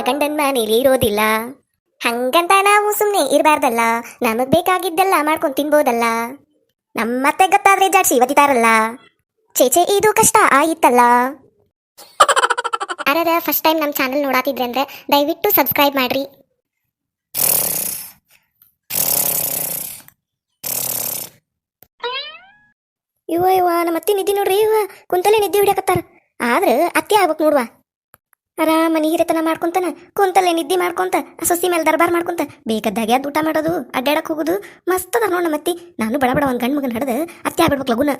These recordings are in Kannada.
ಗಂಡನ್ ಮನೇಲಿ ಇರೋದಿಲ್ಲ. ಹಂಗಂತ ನಾವು ಸುಮ್ಮನೆ ಇರಬಾರ್ದಲ್ಲ. ನಮಗೆ ಬೇಕಾಗಿದ್ದೆಲ್ಲ ಮಾಡ್ಕೊಂಡು ತಿನ್ಬೋದಲ್ಲ. ನಮ್ಮತ್ತೆ ಗೊತ್ತಾದ್ರೆ ಜಾಡ್ಸಿ ಒದಿತಾರಲ್ಲ. ಚೇಚೆ ಇದು ಕಷ್ಟ ಆಯಿತಲ್ಲ ಅರರ ಫಸ್ಟ್ ಟೈಮ್ ನಮ್ಮ ಚಾನಲ್ ನೋಡಾತಿದ್ರೆ ಅಂದ್ರೆ ದಯವಿಟ್ಟು ಸಬ್ಸ್ಕ್ರೈಬ್ ಮಾಡ್ರಿ. ಇವ ಇವ ನಮ್ಮ ಅತ್ತಿ ನಿದ್ದೆ ನೋಡ್ರಿ ಇವ ಕುಂತಲೇ ನಿದ್ದೆ ಹಿಡಿಯಕತ್ತಾರ. ಆದ್ರೆ ಅತ್ತೆ ಆಗ್ಬೇಕು ನೋಡುವ. ಆರಾಮ ನೀರೆತನ ಮಾಡ್ಕೊಂತಾನ, ಕುಂತಲ್ಲೇ ನಿದ್ದೆ ಮಾಡ್ಕೊಂತ ಸೊಸಿ ಮೇಲೆ ದರ್ಬಾರ್ ಮಾಡ್ಕೊಂತ, ಬೇಕಾದಾಗ ಅದು ಊಟ ಮಾಡೋದು, ಅಡ್ಡಾಡಕ್ ಹೋಗುದು, ಮಸ್ತ್ ಅದ ನೋಡ ಮತ್ತಿ ಅತ್ತಿ ನಾನು ಬಡ ಬಡ ಒಂದ್ ಗಂಡ್ ಮಗನ್ ಹಡ್ದು ಆಗ್ಬಿಡಬೇಕು ಆಗ್ಬಿಡ್ಬೇಕು ಲಗುನ.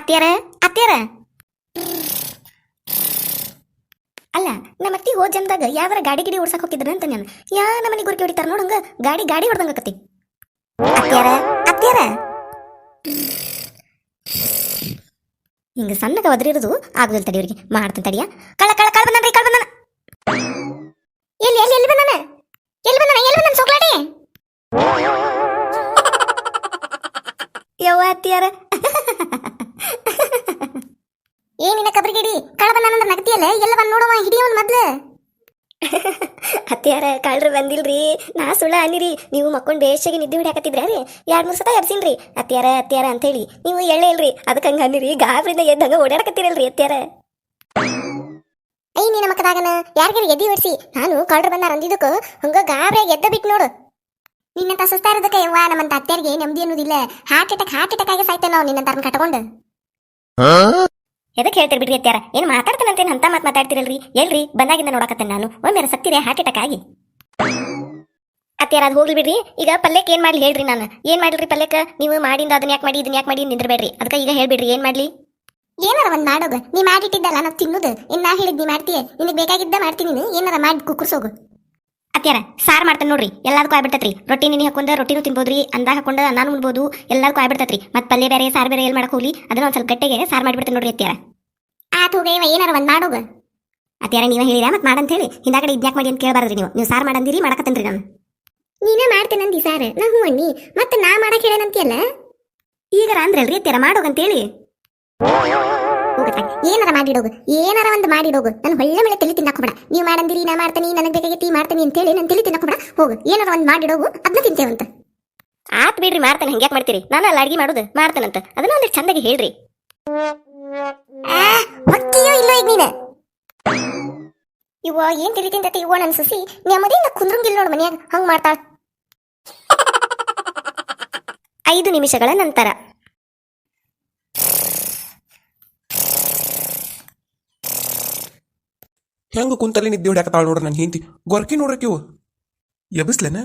ಅತ್ಯಾರ ಅತ್ಯಾರ ಅಲ್ಲ ನಮ್ಮ ಅತ್ತಿ ಹೋದ ಜನ್ದಾಗ ಯಾವ್ದಾರ ಗಾಡಿ ಗಿಡಿ ಓಡ್ಸಕ್ ಹೋಗಿದ್ರ ಅಂತ ನಾನು, ಯಾ ನಮ್ಮನೆ ಗುರ್ಕಿ ಹೊಡಿತಾರ ನೋಡಂಗ ಗಾಡಿ ಗಾಡಿ ಹೊಡ್ದಂಗ ಅತ್ತಿಯಾರ ಅತ್ಯಾರ ಅತ್ಯಾರ ಹಿಂಗ ಸಣ್ಣಗ ಒದರಿರೋದು ಆಗುದಿಲ್ಲ ತಡಿ ಅವ್ರಿಗೆ ಮಾಡ್ತಾನೆ ತಡಿಯ ಕಳ ಕಳ ಕಳ ಬಂದನ್ರಿ ಕಳ ಬಂದನ ಎಲ್ಲಿ ಎಲ್ಲಿ ಎಲ್ಲಿ ಬಂದನ ಎಲ್ಲಿ ಬಂದನ ಎಲ್ಲಿ ಬಂದನ ಸೋಕ್ಲಾಡಿ ಯವ್ವ ಅತ್ತಿಯಾರ ಏನಿನ ಕಬ್ರಿಗಿಡಿ ಕಳ ಬಂದಾನಂದ್ರ ನಗತಿಯಲ್ಲ ಎಲ್ಲ ಬಂದ್ ನೋಡವ ಹಿಡಿಯವನ್ ಮೊದ್ಲು ಅತ್ಯಾರ ಕಳ್ರ ಬಂದಿಲ್ರಿ. ನಾ ಸುಳ್ಳ ಅನ್ನಿರಿ. ನೀವು ಮಕ್ಕೊಂಡ್ ಬೇಷಾಗಿ ನಿದ್ದೆ ಹಿಡಿಯಾಕತ್ತಿದ್ರ ರೀ ಎರಡ್ ಮೂರ್ ಸತ ಎಬ್ಸಿನ್ರಿ. ಅತ್ಯಾರ ಅತ್ಯಾರ ಅಂತೇಳಿ. ನೀವು ಎಳ್ಳೆ ಇಲ್ರಿ. ಅದಕ್ಕೆ ಹಂಗ ಅನ್ನಿರಿ. ಗಾಬ್ರಿಂದ ಎದ್ದಂಗ ಓಡಾಡಕತ್ತಿರಲ್ರಿ ಅತ್ಯಾರ ಐ ನಿನ್ನ ಮಕ್ಕದಾಗನ? ಯಾರಿಗಾರ ಎದ್ದಿ ಹೊಡ್ಸಿ ನಾನು ಕಳ್ರ ಬಂದಾರ ಅಂದಿದ್ದಕ್ಕ. ಹಂಗ ಗಾಬ್ರಿಯಾಗಿ ಎದ್ದ ಬಿಟ್ಟು ನೋಡು. ನಿನ್ನಂತ ಸುಸ್ತಾ ಇರೋದಕ್ಕೆ ಯವ್ವ ನಮ್ಮಂತ ಅತ್ಯಾರಿಗೆ ನೆಮ್ಮದಿ ಅನ್ನೋದಿಲ್ಲ. ಹಾರ್ಟ್ ಅಟ್ಯಾಕ್ ಹಾರ್ಟ್ ಅಟ್ಯಾಕ್ ಆಗಿ ಸಾಯ್ತೇವೆ ನಾವು ನಿನ್ನಂತ ಕಟ್ಕೊಂಡು. ಎದಕ್ಕೆ ಹೇಳ್ತೀರಿ ಬಿಡ್ರಿ ಅತ್ಯಾರ ಏನು ಮಾತಾಡ್ತಾನಂತೇನು ಅಂತ ಮಾತು ಮಾತಾಡ್ತಿರಲ್ರಿ? ಎಲ್ರಿ, ಬಂದಾಗಿಂದ ನೋಡಕತ್ತೇನೆ ನಾನು. ಒಮ್ಮೆ ಸತ್ತಿರೇ ಹಾರ್ಟ್ ಅಟ್ಯಾಕ್ ಆಗಿ ಅತ್ಯಾರ ಅದು ಹೋಗ್ಲಿ ಬಿಡ್ರಿ. ಈಗ ಪಲ್ಯಕ್ಕೆ ಏನ್ ಮಾಡ್ಲಿ ಹೇಳ್ರಿ ನಾನು. ಏನ್ ಮಾಡ್ಲಿ ಪಲ್ಯಕ್ಕೆ? ನೀವು ಮಾಡಿಂದ ಅದನ್ನ ಯಾಕೆ ಮಾಡಿ ಇದನ್ನ ಯಾಕೆ ಮಾಡಿ ನಿಂದ್ರಬೇಡ್ರಿ. ಅದಕ್ಕೆ ಈಗ ಹೇಳ್ಬಿಡ್ರಿ, ಏನ್ ಮಾಡ್ಲಿ? ಏನಾರ ಒಂದ್ ಮಾಡೋದು ನೀ ಮಾಡಿಟ್ಟಿದ್ದಲ್ಲ ನಾವು ತಿನ್ನುದು. ಇನ್ನ ನಾ ನೀ ಮಾಡ್ತೀಯ. ನಿನಗೆ ಬೇಕಾಗಿದ್ದ ಮಾಡ್ತೀನಿ ನೀನು. ಏನಾರ ಮಾಡಿ ಕುಕ್ಕರ್ಸೋಗು. ಅತ್ಯಾರ ಸಾರ್ ಮಾಡ್ತಾನೆ ನೋಡ್ರಿ ಎಲ್ಲದಕ್ಕೂ ಆಗ್ಬಿಡ್ತೈತ್ರಿ ರೊಟ್ಟಿ ನೆನೆ ಹಾಕೊಂಡ ರೊಟ್ಟಿನೂ ತಿನ್ಬೋದ್ರಿ ಅಂದ ಹಾಕೊಂಡ ನಾನು ಉಣ್ಬೋದು ಎಲ್ಲದಕ್ಕೂ ಆಗ್ಬಿಡ್ತೈತ್ರಿ ಮತ್ತೆ ಪಲ್ಯ ಬೇರೆ ಸಾರ್ ಬೇರೆ ಎಲ್ಲಿ ಮಾಡಕ್ಕೆ ಹೋಗ್ಲಿ ಅದನ್ನ ಒಂದು ಸ್ವಲ್ಪ ಗಟ್ಟೆಗೆ ಸಾರ್ ಮಾಡ್ಬಿಡ್ತೇನೆ ನೋಡ್ರಿ ಅತ್ಯಾರ ಆತು ಹೋಗ ಇವ ಏನಾರ ಒಂದ್ ಮಾಡೋಗ. ಅತ್ಯಾರ ನೀವೇ ಹೇಳಿದ ಮತ್ತೆ ಮಾಡಂತ ಹೇಳಿ ಹಿಂದಾಗಡೆ ಇದ್ಯಾಕೆ ಮಾಡಿ ಅಂತ ಕೇಳಬಾರ್ದ್ರಿ ನೀವು. ನೀವು ಸಾರ್ ಮಾಡಂದಿರಿ ಮಾಡಕತ್ತೇನ್ರಿ ನಾನು. ನೀನೇ ಮಾಡ್ತೇನಂದಿ ಸಾರ್ ನಾ ಹ್ಞೂ ಅನ್ನಿ. ಮತ್ತೆ ನಾ ಮಾಡಕ್ಕೆ ಹೇಳೇನಂತಿಯಲ್ಲ? ಈಗ ಅಂದ್ರಲ್ರಿ ಅತ್ಯಾರ ಮಾಡೋಗಂತೇಳಿ. ಹೋಗತ್ತ ಏನಾರ ಮಾಡಿಡೋಗು ಏನಾರ ಒಂದು ಮಾಡಿಡೋಗು. ನಾನು ಒಳ್ಳೆ ಮೇಲೆ ತಲೆ ತಿನ್ನಾಕೋಬೇಡ ನೀವು ಮಾಡಂದಿರಿ ನಾ ಮಾಡ್ತೀನಿ ನನಗೆ ಬೇಕಾಗೈತಿ ಮಾಡ್ತೀನಿ ಅಂತೇಳಿ ನಾನು ತಲೆ ತಿನ್ನಾಕೋಬೇಡ ಹೋಗು ಏನಾರ ಒಂದು ಮಾಡಿಡೋಗು ಅದನ್ನ ತಿಂತೇವಂತ. ಆತ್ ಬಿಡ್ರಿ ಮಾಡ್ತಾನೆ ಹಂಗ್ಯಾಕ್ ಮಾಡ್ತೀರಿ? ನಾನು ಅಲ್ಲ ಅಡಿಗೆ ಮಾಡೋದು ಮಾಡ್ತಾನಂತ. ಅದನ್ನ ಒಂದ್ ಚಂದಾಗಿ ಹೇಳ್ರಿ. ಹೊಕ್ಕಿಯೋ ಇಲ್ಲೋ ಈಗ ನೀನು? ಇವ ಏನ್ ತಿಳಿ ತಿಂತೈತಿ ಇವ ನನ್ನ ಸಸಿ ನೆಮ್ಮದಿಯಿಂದ ಕುಂದ್ರಂಗಿಲ್ಲ ನೋಡು ಮನ್ಯಾಗ. ಹಂಗ್ ಮಾಡ್ತಾಳ. ಐದು ನಿಮಿಷಗಳ ನಂತರ. ಹೆಂಗ ಕುಂತಲ್ಲಿ ನಿದ್ದೆ ಹೊಡ್ಯಾಕತ್ತಾಳ ನೋಡ್ರಿ ನನ್ನ ಹಿಂತಿ ಗೊರ್ಕಿ ನೋಡ್ರಕಿವು ಎಬ್ಬಿಸ್ಲೇನ?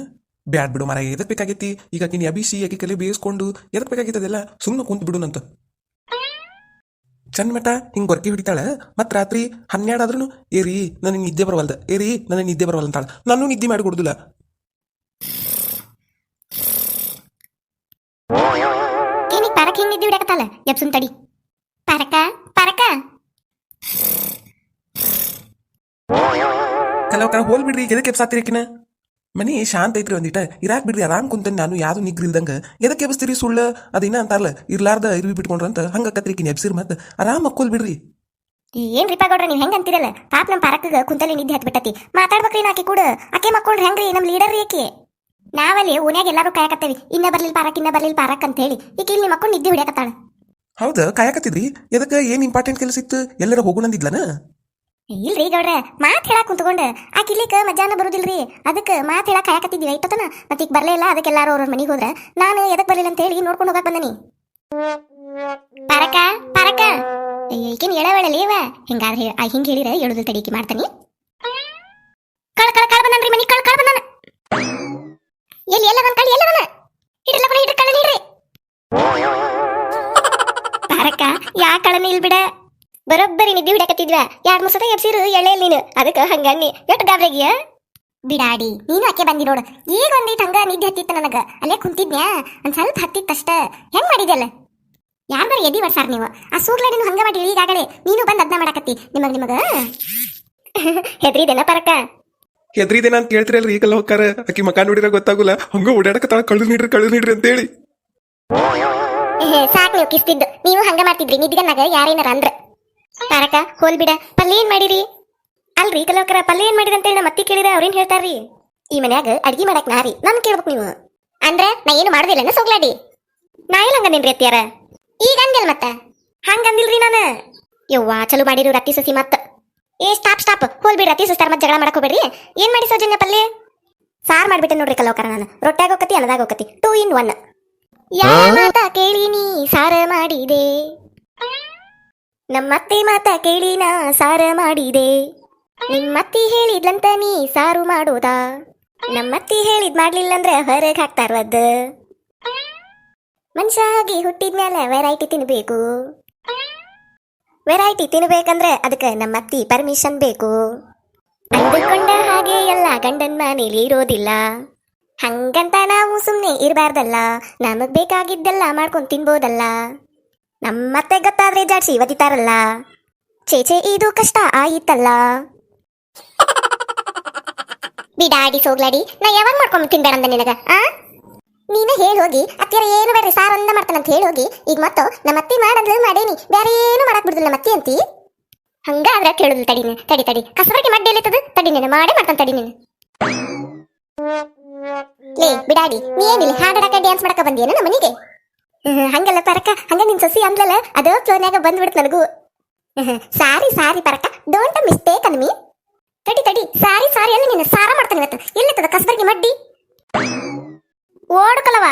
ಬ್ಯಾಡ್ ಬಿಡು ಮರ ಎದಕ್ ಬೇಕಾಗೈತಿ? ಈಗ ಆಕಿನ ಎಬಿಸಿ ಆಕಿ ಕಲೆ ಬೇಯಿಸ್ಕೊಂಡು ಎದಕ್ ಬೇಕಾಗಿತ್ತದೆಲ್ಲ ಸುಮ್ಮನೆ ಕುಂತ ಬಿಡುನಂತ ಚಂದ ಮಟ ಹಿಂಗ್ ಗೊರ್ಕಿ ಹಿಡಿತಾಳ? ಮತ್ ರಾತ್ರಿ ಹನ್ನೆರಡ್ ಆದ್ರೂ ಏರಿ, ನನಗೆ ನಿದ್ದೆ ಬರವಲ್ದ. ಏರಿ, ನನಗೆ ನಿದ್ದೆ ಬರವಲ್ಲ ಅಂತಾಳ. ನಾನು ನಿದ್ದೆ ಮಾಡಿ ಕೊಡುದಿಲ್ಲ. ಹಿಂಗ್ ನಿದ್ದೆ ಬಿಡಕತ್ತಲ್ಲ ಎಬ್ಸುನ್ ತಡಿ. ಪರಕ ಪರಕ. ಕೆಲವು ಕಣ ಹೋಲ್ ಬಿಡ್ರಿ ಎದಕ್ಕೆ ಎಬ್ಸಾತಿರಿ ಆಕಿನ ಮನಿ ಶಾಂತ ಐತ್ರಿ ಒಂದಿಟ. ಇರಾಕ್ ಬಿಡ್ರಿ ಆರಾಮ್ ಕುಂತನ್ ನಾನು ಯಾವ್ದು ನಿಗ್ರಿಲ್ದಂಗ. ಎದಕ್ಕೆ ಎಬ್ಸ್ತೀರಿ ಸುಳ್ಳ? ಅದಿನ ಅಂತಾರಲ್ಲ ಇರ್ಲಾರ್ದ ಇರ್ವಿ ಬಿಟ್ಕೊಂಡ್ರಂತ ಹಂಗ ಕತ್ರಿಕಿನ ಎಬ್ಸಿರ್ ಮತ್ತೆ. ಆರಾಮ್ ಅಕ್ಕೋಲ್ ಬಿಡ್ರಿ. ಏನ್ ರಿಪಾ ಗೌಡ್ರ ನೀವ್ ಹೆಂಗ್ ಅಂತಿರಲ್ಲ? ಪಾಪ ನಮ್ಮ ಪಾರಕ್ಗ ಕುಂತಲಿ ನಿದ್ದೆ ಹತ್ಬಿಟ್ಟತಿ. ಮಾತಾಡ್ಬೇಕ್ರಿ ನಾಕಿ ಕೂಡ. ಆಕೆ ಮಕ್ಕೊಳ್ರಿ ಹೆಂಗ್ರಿ? ನಮ್ ಲೀಡರ್ ರೀ ಆಕಿ. ನಾವಲ್ಲಿ ಓನ್ಯಾಗ ಎಲ್ಲಾರು ಕಾಯಕತ್ತೇವಿ. ಇನ್ನ ಬರ್ಲಿಲ್ ಪಾರಕ್ ಇನ್ನ ಬರ್ಲಿಲ್ ಪಾರಕ್ ಅಂತ ಹೇಳಿ ಈಗ ಇಲ್ಲಿ ಮಕ್ಕೊಂಡು ನಿದ್ದೆ ಹಿಡಿಯಕತ್ತಾಳ. ಹೌದಾ ಕಾಯಕತ್ತಿದ್ರಿ? ಎದಕ್ಕೆ ಏನ್ ಇಂಪಾರ್ಟೆಂಟ್ ಕೆಲಸ ಇತ್ತು? ಎಲ್ಲರ ಹೋಗೋಣಂದಿದ್ಲನ? ಇಲ್ರಿ ಗೌಡ್ರ, ಮಾತ್ ಹೇಳಕ್ ಕುಂತ್ಕೊಂಡ. ಆಕಿ ಇಲ್ಲಿಕ ಮಧ್ಯಾಹ್ನ ಬರುದಿಲ್ರಿ. ಅದಕ್ಕೆ ಮಾತ್ ಹೇಳಕ್ ಕಾಯಕತ್ತಿದ್ವಿ ಐತತನ ಮತ್ತೆ ಈಗ ಬರ್ಲೇ ಇಲ್ಲ ಅದಕ್ಕೆ ಎಲ್ಲಾರು ಅವ್ರ ಮನೆಗೆ ಹೋದ್ರ. ನಾನು ಎದಕ್ ಬರ್ಲಿಲ್ಲ ಅಂತ ಹೇಳಿ ನೋಡ್ಕೊಂಡು ಹೋಗಕ್ ಬಂದನಿ. ಪರಕ ಪರಕ. ಈಗಿನ ಎಳವಳಲಿ ಇವ. ಹಿಂಗಾದ್ರೆ ಹೇ- ಆ ಹಿಂಗ್ ಹೇಳಿರ ಹೇಳುದಿಲ್ಲ ತಡೀಕಿ ಮಾಡ್ತಾನಿ. ಕಳ ಕಳ ಕಳ ಬಂದನ್ರಿ ಮನಿ, ಕಳ ಕಳ ಬಂದನ. ಎಲ್ಲಿ, ಎಲ್ಲ ಬಂದ ಕಳಿ ಎಲ್ಲ ಬಂದ. ಹಿಡಿಲ್ಲ ಬರ ಹಿಡ್ರ ಕಳ ನೀಡ್ರಿ. ಪರಕ, ಯಾ ಕಳನ ಇಲ್ ಬಿಡ. ಬರೋಬ್ಬರಿ ನಿದ್ದೆ ಹಿಡಕತ್ತಿದ್ವ ಎರಡ್ ಮೂರ್ ಸತ ಎಬ್ಸಿರು ಎಳೆ ನೀನು. ಅದಕ್ಕೆ ಹಂಗನ್ನಿ ಎಟ್ ಗಾಬ್ರಾಗಿಯ? ಬಿಡಾಡಿ ನೀನು ಆಕೆ ಬಂದಿ ನೋಡು. ಈಗ ಒಂದೀಟ್ ಹಂಗ ನಿದ್ದೆ ಹತ್ತಿತ್ತು ನನಗ. ಅಲ್ಲೇ ಕುಂತಿದ್ನ್ಯಾ? ಒಂದ್ ಸ್ವಲ್ಪ ಹತ್ತಿತ್ತಷ್ಟ. ಹೆಂಗ್ ಮಾಡಿದ್ಯಲ್ಲ? ಯಾರ್ ಬರ ಎದಿ ಬರ್ಸಾರ ನೀವು? ಆ ಸೂಗ್ಲ ನೀನು ಹಂಗ ಮಾಡಿ ಈಗಾಗಲೇ. ನೀನು ಬಂದ್ ಅದ್ನ ಮಾಡಕತ್ತಿ. ನಿಮಗ್ ನಿಮಗ? ಹೆದ್ರಿದೆಲ್ಲ ಪರಕ? ಹೆದ್ರಿದೆ ಅಂತ ಕೇಳ್ತಿರಲ್ರಿ ಈಗ ಹೋಗ್ತಾರ ಆಕಿ ಮಕ ನೋಡಿರ ಗೊತ್ತಾಗುಲ್ಲ. ಹಂಗ ಓಡಾಡಕತ್ತಾಳ ಕಳ್ಳು ನೀಡ್ರಿ ಕಳ್ಳು ನೀಡ್ರಿ ಅಂತೇಳಿ. ಸಾಕ್ ನೀವು ಕಿಸ್ತಿದ್ದು. ನೀವು ಹಂಗ ಮಾಡ್ತಿದ್ರಿ. ನಿದ್ಗನಾಗ ಯಾರೇನಾರ ಅಂದ್ರ. ತಾರಕ ಹೋಲ್ ಬಿಡ. ಪಲ್ಯ ಏನ್ ಮಾಡಿರಿ? ಅಲ್ರಿ ಕಲೋಕರ ಪಲ್ಯ ಏನ್ ಮಾಡಿರಿ ಅಂತೇಳಿ ನಮ್ಮ ಅತ್ತಿ ಕೇಳಿದ್ರೆ ಅವ್ರೇನ್ ಹೇಳ್ತಾರ್ರಿ? ಈ ಮನ್ಯಾಗ ಅಡ್ಗಿ ಮಾಡಕ್ ನಾರಿ ನನ್ ಕೇಳ್ಬೇಕು ನೀವು. ಅಂದ್ರ ನಾ ಏನು ಮಾಡುದಿಲ್ಲ ಸೋಗ್ಲಾಡಿ. ನಾ ಎಲ್ಲ ಹಂಗಂದೇನ್ರಿ ಅತ್ತಿಯಾರ? ಈಗ ಅಂದಿಲ್ ಮತ್ತ? ಹಂಗಂದಿಲ್ರಿ ನಾನು. ಯವ್ವಾ ಚಲೋ ಮಾಡಿರು ರತ್ತಿ ಸಸಿ ಮತ್ತ. ಏ ಸ್ಟಾಪ್ ಸ್ಟಾಪ್ ಹೋಲ್ ಬಿಡ್ರಿ ರತ್ತಿ ಸಸ್ತಾರ ಮತ್ತೆ ಜಗಳ ಮಾಡಕ್ ಹೋಗ್ಬೇಡ್ರಿ. ಏನ್ ಮಾಡಿ ಸೌಜನ್ಯ ಪಲ್ಯ? ಸಾರ್ ಮಾಡ್ಬಿಟ್ಟೆ ನೋಡ್ರಿ ಕಲೋಕರ ನಾನು. ರೊಟ್ಟಾಗ ಹೋಗತಿ ಅನ್ನದಾಗ ಹೋಗತಿ ಟೂ ಇನ್ ಒನ್ ಯಾವ ಮಾತ ಕೇಳಿ ನೀ ಸಾರ ಮಾಡಿದೆ. ನಮ್ಮತ್ತೆ ಮಾತ ಕೇಳಿ ನಾ ಸಾರ ಮಾಡಿದೆ. ನಿಮ್ಮತ್ತಿ ಹೇಳಿದ್ಲಂತ ನೀ ಸಾರು ಮಾಡೋದಾ? ನಮ್ಮತ್ತಿ ಹೇಳಿದ್ ಮಾಡ್ಲಿಲ್ಲ ಅಂದ್ರೆ ಹೊರಗೆ ಹಾಕ್ತಾರವದ್ದು ಮನುಷ್ಯ ಆಗಿ ಹುಟ್ಟಿದ್ಮೇಲೆ ವೆರೈಟಿ ತಿನ್ಬೇಕು. ವೆರೈಟಿ ತಿನ್ಬೇಕಂದ್ರೆ ಅದಕ್ಕೆ ನಮ್ಮತ್ತಿ ಪರ್ಮಿಷನ್ ಬೇಕು. ಅಂದುಕೊಂಡ ಹಾಗೆ ಎಲ್ಲ ಗಂಡನ್ ಮನೇಲಿ ಇರೋದಿಲ್ಲ. ಹಂಗಂತ ನಾವು ಸುಮ್ಮನೆ ಇರಬಾರ್ದಲ್ಲ. ನಮಗ್ ಬೇಕಾಗಿದ್ದೆಲ್ಲ ಮಾಡ್ಕೊಂಡು ತಿನ್ಬೋದಲ್ಲ. ನಮ್ಮತ್ತೆ ಗೊತ್ತಾದ್ರೆ ಜಾಡ್ಸಿ ಒದಿತಾರಲ್ಲ ಚೇಚೆ ಇದು ಕಷ್ಟ ಆಯಿತಲ್ಲ. ಬಿಡಾಡಿ ಸೋಗ್ಲಾಡಿ, ನಾ ಯಾವಾಗ ಮಾಡ್ಕೊಂಡು ತಿನ್ಬೇಡ ಅಂದ ನಿನಗ, ಆ? ನೀನೇ ಹೇಳಿ ಹೋಗಿ ಅತ್ತಿಯರ ಏನು ಬೇಡ್ರಿ, ಸಾರ್ ಒಂದ ಮಾಡ್ತಾನಂತ ಹೇಳಿ ಹೋಗಿ, ಈಗ ಮತ್ತು ನಮ್ಮ ಅತ್ತಿ ಮಾಡಂದ್ರೆ ಮಾಡೇನಿ ಬೇರೆ ಏನು ಮಾಡಕ್ ಬಿಡುದಿಲ್ಲ ನಮ್ಮ ಅತ್ತಿ ಅಂತಿ. ಹಂಗಾದ್ರ ಕೇಳುದಿಲ್ಲ ಕೇಳುದು ನೀನು, ತಡಿ ತಡಿ ಕಸರಕ್ಕೆ ಮಡ್ಡಿ ಎಲ್ಲಿತ್ತದ? ತಡಿ ನೀನು, ಮಾಡೇ ಮಾಡ್ತಾನೆ ತಡಿ ನೀನು. ಲೇ, ಬಿಡಾಡಿ, ನೀ ಏನಿಲ್ಲ ಹಾಡಾಡಕ ಡ್ಯಾನ್ಸ್ ಮಾಡಕ ಬಂದಿಯೇನ ನಮ್ಮ ಮನೆಗೆ? ಹಂಗಲ್ಲ ಪರಕ. ಹಂಗ ನಿನ್ ಸಸಿ ಅಂದ್ಲಲ್ಲ, ಅದೋ ಫ್ಲೋನ್ಯಾಗ ಬಂದ್ಬಿಡ್ತು ನನಗೂ. ಸಾರಿ ಸಾರಿ ಪರಕ. ಡೋಂಟ್ ಮಿಸ್ಟೇಕ್ ಅನ್ಮಿ ತಡಿ ತಡಿ. ಸಾರಿ ಸಾರಿ ಅಲ್ಲ ನೀನು ಸಾರ ಮಾಡ್ತಾನೆ ಇವತ್ತು. ಎಲ್ಲಿರ್ತದ ಕಸಬರ್ಗಿ ಮಡ್ಡಿ? ಓಡ್ಕೊಲವ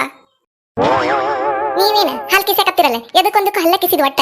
ನೀವೇನ? ಹಾಲ್ ಕಿಸಕತ್ತಿರಲ್ಲ ಎದಕ್ಕೊಂದಕ್ಕೂ ಹಲ್ಲ ಕಿಸಿದ ಒಟ್ಟ